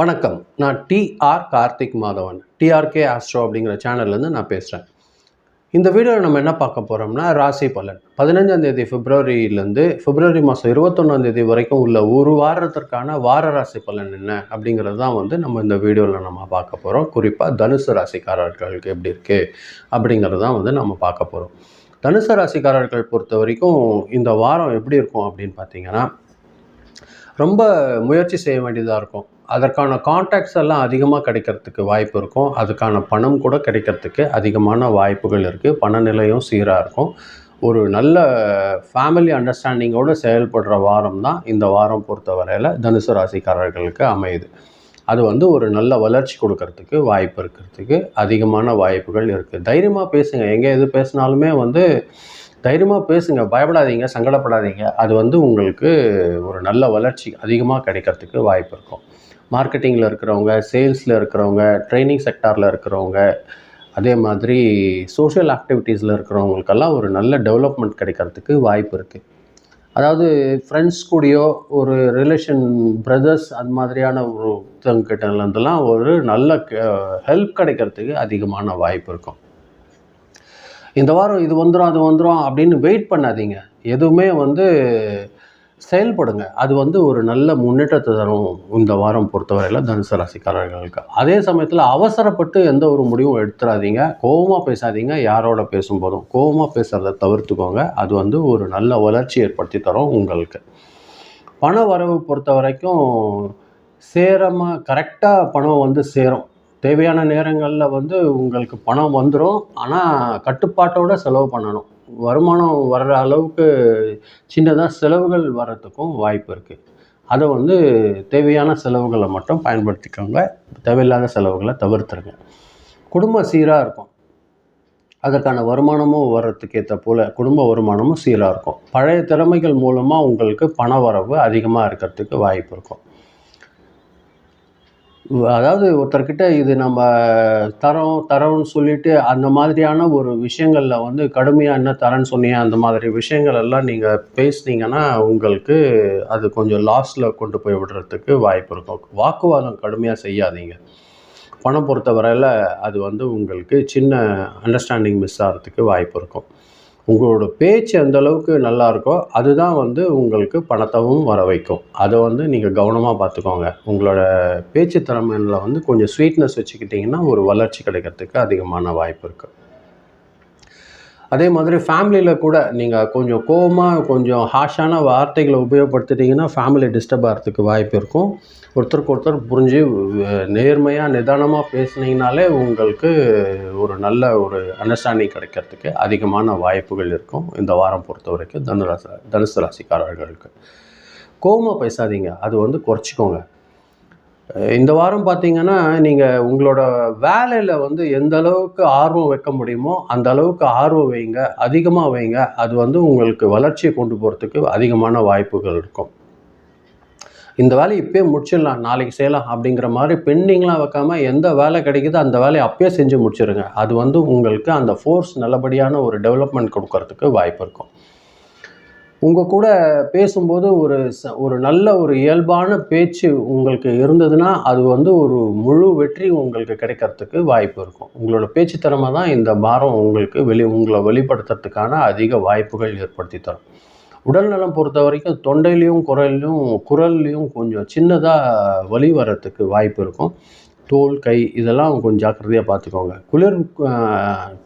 வணக்கம். நான் TR Karthik Madhavan. TRK astro அப்படிங்கிற சேனல்லேருந்து நான் பேசுகிறேன் இந்த வீடியோவில் நம்ம என்ன பார்க்க போகிறோம்னா ராசி பலன். பதினஞ்சாந்தேதி பிப்ரவரியிலேருந்து பிப்ரவரி மாதம் இருபத்தொன்னாந்தேதி வரைக்கும் உள்ள ஒரு வாரத்திற்கான வார ராசி பலன் என்ன அப்படிங்கிறது தான் வந்து நம்ம இந்த வீடியோவில் நம்ம பார்க்க போகிறோம் குறிப்பாக தனுசு ராசிக்காரர்களுக்கு எப்படி இருக்குது அப்படிங்கிறது தான் வந்து நம்ம பார்க்க போகிறோம் தனுசு ராசிக்காரர்கள் பொறுத்த வரைக்கும் இந்த வாரம் எப்படி இருக்கும் அப்படின்னு பார்த்தீங்கன்னா ரொம்ப முயற்சி செய்ய வேண்டியதாக இருக்கும். அதற்கான காண்டாக்ட்ஸ் எல்லாம் அதிகமாக கிடைக்கிறதுக்கு வாய்ப்பு இருக்கும். அதுக்கான பணம் கூட கிடைக்கிறதுக்கு அதிகமான வாய்ப்புகள் இருக்குது பணநிலையும் சீராக இருக்கும். ஒரு நல்ல ஃபேமிலி அண்டர்ஸ்டாண்டிங்கோடு செயல்படுற வாரம் தான் இந்த வாரம் பொறுத்தவரையில் தனுசு ராசிக்காரர்களுக்கு அமையுது. அது வந்து ஒரு நல்ல வளர்ச்சி கொடுக்கறதுக்கு வாய்ப்பு இருக்கிறதுக்கு அதிகமான வாய்ப்புகள் இருக்குது தைரியமாக பேசுங்க. எங்கே எது பேசினாலுமே வந்து தைரியமாக பேசுங்க. பயப்படாதீங்க. சங்கடப்படாதீங்க. அது வந்து உங்களுக்கு ஒரு நல்ல வளர்ச்சி அதிகமாக கிடைக்கிறதுக்கு வாய்ப்பு இருக்கும். மார்க்கெட்டிங்கில் இருக்கிறவங்க சேல்ஸில் இருக்கிறவங்க ட்ரைனிங் செக்டாரில் இருக்கிறவங்க அதே மாதிரி சோஷியல் ஆக்டிவிட்டீஸில் இருக்கிறவங்களுக்கெல்லாம் ஒரு நல்ல டெவலப்மெண்ட் கிடைக்கிறதுக்கு வாய்ப்பு இருக்குது அதாவது ஃப்ரெண்ட்ஸ் கூடயோ ஒரு ரிலேஷன் பிரதர்ஸ் அந்த மாதிரியான ஒரு கிட்டேருந்துலாம் ஒரு நல்ல ஹெல்ப் கிடைக்கிறதுக்கு அதிகமான வாய்ப்பு இருக்கும். இந்த வாரம் இது வந்துடும் அது வந்துடும் அப்படின்னு வெயிட் பண்ணாதீங்க. எதுவுமே வந்து செயல்படுங்க. அது வந்து ஒரு நல்ல முன்னேற்றத்தை தரும் இந்த வாரம் பொறுத்தவரையில் தனுசு ராசிக்காரர்களுக்கு அதே சமயத்தில் அவசரப்பட்டு எந்த ஒரு முடிவும் எடுத்துடாதீங்க கோபமாக பேசாதீங்க. யாரோட பேசும்போதும் கோபமாக பேசுகிறத தவிர்த்துக்கோங்க. அது வந்து ஒரு நல்ல வளர்ச்சி ஏற்படுத்தி தரும் உங்களுக்கு. பண வரவு பொறுத்த வரைக்கும் சேரமாக கரெக்டாக பணம் வந்து சேரும். தேவையான நேரங்களில் வந்து உங்களுக்கு பணம் வந்துடும் ஆனால் கட்டுப்பாட்டோட செலவு பண்ணணும். வருமானம் வர்ற அளவுக்கு சின்னதாக செலவுகள் வர்றதுக்கும் வாய்ப்பு இருக்குது அதை வந்து தேவையான செலவுகளை மட்டும் பயன்படுத்திக்கோங்க. தேவையில்லாத செலவுகளை தவிர்த்துருங்க. குடும்பம் சீராக இருக்கும். அதற்கான வருமானமும் வர்றதுக்கு ஏற்ற போல் குடும்ப வருமானமும் சீராக இருக்கும். பழைய திறமைகள் மூலமாக உங்களுக்கு பண வரவு அதிகமாக இருக்கிறதுக்கு வாய்ப்பு இருக்கும். அதாவது ஒருத்தர்கிட்ட இது நம்ம தரோம் தரோம்னு சொல்லிட்டு அந்த மாதிரியான ஒரு விஷயங்களில் வந்து கடுமையாக என்ன தரேன்னு சொன்னீங்க அந்த மாதிரி விஷயங்கள் எல்லாம் நீங்கள் பேசுனீங்கன்னா உங்களுக்கு அது கொஞ்சம் லாஸில் கொண்டு போய் விடுறதுக்கு வாய்ப்பு இருக்கும். வாக்குவாதம் கடுமையாக செய்யாதீங்க. பணம் பொறுத்தவரையில் அது வந்து உங்களுக்கு சின்ன அண்டர்ஸ்டாண்டிங் மிஸ் ஆகிறதுக்கு வாய்ப்பு இருக்கும். உங்களோட பேச்சு எந்த அளவுக்கு நல்லா இருக்கோ அதுதான் வந்து உங்களுக்கு பணத்தவும் வர வைக்கும். அதை வந்து நீங்கள் கவனமாக பார்த்துக்கோங்க. உங்களோட பேச்சு திறமையில் வந்து கொஞ்சம் ஸ்வீட்னஸ் வச்சுக்கிட்டிங்கன்னா ஒரு வளர்ச்சி கிடைக்கிறதுக்கு அதிகமான வாய்ப்பு இருக்குது அதே மாதிரி ஃபேமிலியில் கூட நீங்கள் கொஞ்சம் கோபமாக கொஞ்சம் ஹாஷான வார்த்தைகளை உபயோகப்படுத்திட்டிங்கன்னா ஃபேமிலி டிஸ்டர்ப் ஆகிறதுக்கு வாய்ப்பு இருக்கும். ஒருத்தருக்கு ஒருத்தர் புரிஞ்சு நேர்மையாக நிதானமாக பேசுனீங்கனாலே உங்களுக்கு ஒரு நல்ல ஒரு அண்டர்ஸ்டாண்டிங் கிடைக்கிறதுக்கு அதிகமான வாய்ப்புகள் இருக்கும். இந்த வாரம் பொறுத்த வரைக்கும் தனுராசி தனுசு ராசிக்காரர்களுக்கு. கோபமாக பேசாதீங்க. அது வந்து குறைச்சிக்கோங்க. இந்த வாரம் பார்த்தீங்கன்னா நீங்கள் உங்களோட வேலையில் வந்து எந்த அளவுக்கு ஆர்வம் வைக்க முடியுமோ அந்த அளவுக்கு ஆர்வம் வைங்க அதிகமாக வைங்க. அது வந்து உங்களுக்கு வளர்ச்சியை கொண்டு போகிறதுக்கு அதிகமான வாய்ப்புகள் இருக்கும். இந்த வேலையை இப்போயே முடிச்சிடலாம் நாளைக்கு செய்யலாம் அப்படிங்கிற மாதிரி பெண்டிங்லாம் வைக்காம எந்த வேலை கிடைக்குதோ அந்த வேலையை அப்பயே செஞ்சு முடிச்சிடுங்க அது வந்து உங்களுக்கு அந்த ஃபோர்ஸ் நல்லபடியான ஒரு டெவலப்மெண்ட் கொடுக்கறதுக்கு வாய்ப்பு இருக்கும். உங்கள் கூட பேசும்போது ஒரு ச ஒரு நல்ல ஒரு இயல்பான பேச்சு உங்களுக்கு இருந்ததுன்னா அது வந்து ஒரு முழு வெற்றி உங்களுக்கு கிடைக்கிறதுக்கு வாய்ப்பு இருக்கும். உங்களோட பேச்சு திறமை தான் இந்த பாரம் உங்களுக்கு வெளி உங்களை வெளிப்படுத்துறதுக்கான அதிக வாய்ப்புகள் ஏற்படுத்தி தரும். உடல்நலம் பொறுத்த வரைக்கும் தொண்டையிலையும் குரல்லையும் குரல்லையும் கொஞ்சம் சின்னதாக வழி வர்றதுக்கு வாய்ப்பு இருக்கும். தோல் கை இதெல்லாம் கொஞ்சம் ஜாக்கிரதையாக பார்த்துக்கோங்க குளிர்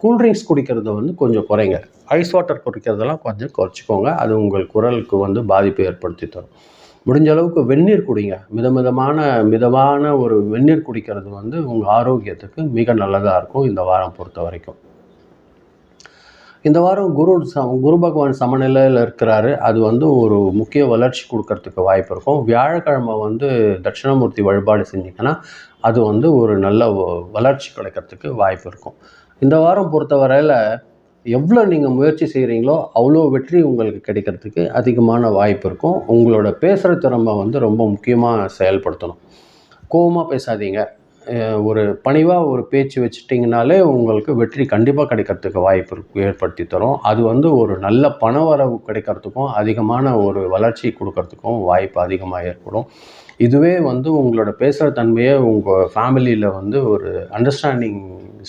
கூல்ட்ரிங்க்ஸ் குடிக்கிறத வந்து கொஞ்சம் குறைங்க. ஐஸ் வாட்டர் குடிக்கிறதெல்லாம் கொஞ்சம் குறைச்சிக்கோங்க. அது உங்கள் குரலுக்கு வந்து பாதிப்பு ஏற்படுத்தி தரும். முடிஞ்ச அளவுக்கு வெந்நீர் குடிங்க. மிதமிதமான மிதமான ஒரு வெந்நீர் குடிக்கிறது வந்து உங்கள் ஆரோக்கியத்துக்கு மிக நல்லதாக இருக்கும் இந்த வாரம் பொறுத்த வரைக்கும். இந்த வாரம் குரு ச குரு பகவான் சமநிலையில் இருக்கிறாரு. அது வந்து ஒரு முக்கிய வளர்ச்சி கொடுக்கறதுக்கு வாய்ப்பு இருக்கும். வியாழக்கிழமை வந்து தட்சிணாமூர்த்தி வழிபாடு செஞ்சிங்கன்னா அது வந்து ஒரு நல்ல வளர்ச்சி கிடைக்கிறதுக்கு வாய்ப்பு இருக்கும். இந்த வாரம் பொறுத்தவரையில் எவ்வளோ நீங்கள் முயற்சி செய்கிறீங்களோ அவ்வளோ வெற்றி உங்களுக்கு கிடைக்கிறதுக்கு அதிகமான வாய்ப்பு இருக்கும். உங்களோட பேசுகிற திறமை வந்து ரொம்ப முக்கியமாக செயல்படுத்தணும். கோபமாக பேசாதீங்க. ஒரு பணிவாக ஒரு பேச்சு வச்சுட்டிங்கனாலே உங்களுக்கு வெற்றி கண்டிப்பாக கிடைக்கிறதுக்கு வாய்ப்பு ஏற்படுத்தி தரும். அது வந்து ஒரு நல்ல பண வரவு கிடைக்கிறதுக்கும் அதிகமான ஒரு வளர்ச்சி கொடுக்கறதுக்கும் வாய்ப்பு அதிகமாக ஏற்படும். இதுவே வந்து உங்களோட பேசுகிற தன்மையை உங்கள் ஃபேமிலியில் வந்து ஒரு அண்டர்ஸ்டாண்டிங்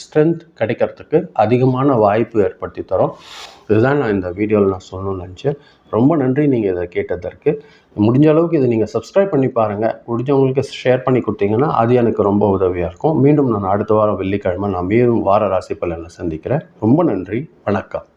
ஸ்ட்ரென்த் கிடைக்கிறதுக்கு அதிகமான வாய்ப்பு ஏற்படுத்தி தரும். இதுதான் நான் இந்த வீடியோவில் நான் சொல்லணும்னு நினச்சேன். ரொம்ப நன்றி நீங்கள் இதை கேட்டதற்கு. முடிஞ்ச அளவுக்கு இதை நீங்கள் சப்ஸ்கிரைப் பண்ணி பாருங்கள் முடிஞ்சவங்களுக்கு ஷேர் பண்ணி கொடுத்தீங்கன்னா அது எனக்கு ரொம்ப உதவியாக இருக்கும். மீண்டும் நான் அடுத்த வாரம் வெள்ளிக்கிழமை நான் மீண்டும் வார ராசி பலனை சந்திக்கிறேன். ரொம்ப நன்றி. வணக்கம்.